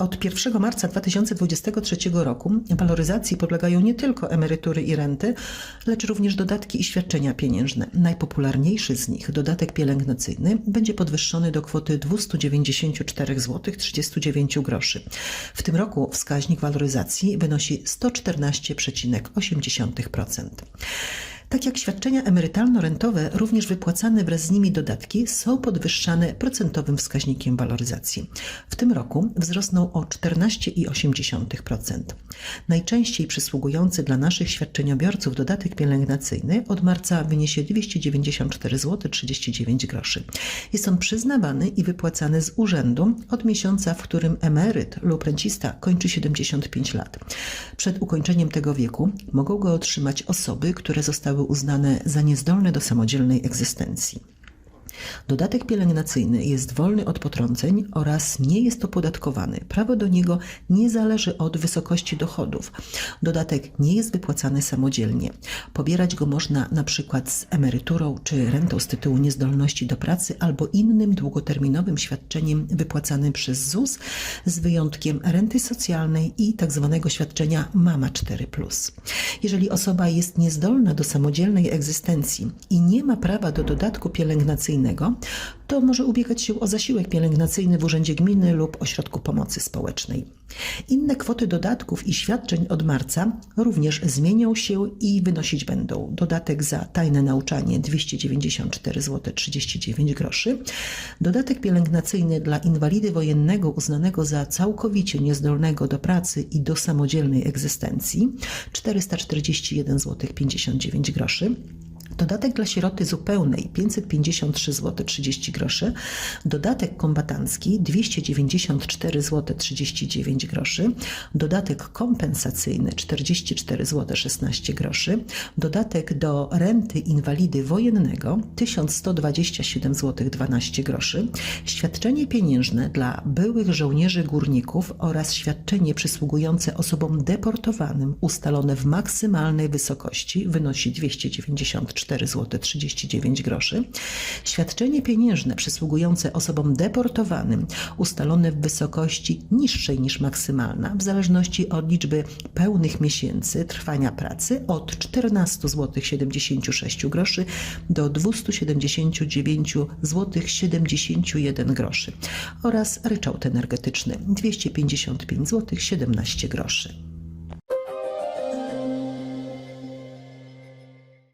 Od 1 marca 2023 roku waloryzacji podlegają nie tylko emerytury i renty, lecz również dodatki i świadczenia pieniężne. Najpopularniejszy z nich, dodatek pielęgnacyjny, będzie podwyższony do kwoty 294 zł 39 groszy. W tym roku wskaźnik waloryzacji wynosi 114,8%. Tak jak świadczenia emerytalno-rentowe, również wypłacane wraz z nimi dodatki są podwyższane procentowym wskaźnikiem waloryzacji. W tym roku wzrosną o 14,8%. Najczęściej przysługujący dla naszych świadczeniobiorców dodatek pielęgnacyjny od marca wyniesie 294 zł 39 groszy. Jest on przyznawany i wypłacany z urzędu od miesiąca, w którym emeryt lub rencista kończy 75 lat. Przed ukończeniem tego wieku mogą go otrzymać osoby, które zostały uznane za niezdolne do samodzielnej egzystencji. Dodatek pielęgnacyjny jest wolny od potrąceń oraz nie jest opodatkowany. Prawo do niego nie zależy od wysokości dochodów. Dodatek nie jest wypłacany samodzielnie. Pobierać go można na przykład z emeryturą czy rentą z tytułu niezdolności do pracy albo innym długoterminowym świadczeniem wypłacanym przez ZUS z wyjątkiem renty socjalnej i tzw. świadczenia Mama 4+. Jeżeli osoba jest niezdolna do samodzielnej egzystencji i nie ma prawa do dodatku pielęgnacyjnego, to może ubiegać się o zasiłek pielęgnacyjny w Urzędzie Gminy lub Ośrodku Pomocy Społecznej. Inne kwoty dodatków i świadczeń od marca również zmienią się i wynosić będą. Dodatek za tajne nauczanie 294 zł 39 groszy. Dodatek pielęgnacyjny dla inwalidy wojennego uznanego za całkowicie niezdolnego do pracy i do samodzielnej egzystencji 441 zł 59 groszy. Dodatek dla sieroty zupełnej 553 zł 30 groszy, dodatek kombatancki 294 zł 39 groszy, dodatek kompensacyjny 44 zł 16 groszy, dodatek do renty inwalidy wojennego 1127 zł 12 groszy, świadczenie pieniężne dla byłych żołnierzy górników oraz świadczenie przysługujące osobom deportowanym ustalone w maksymalnej wysokości wynosi 294 4 zł 39 groszy. Świadczenie pieniężne przysługujące osobom deportowanym ustalone w wysokości niższej niż maksymalna w zależności od liczby pełnych miesięcy trwania pracy od 14 zł 76 groszy do 279 zł 71 groszy oraz ryczałt energetyczny 255 zł 17 groszy.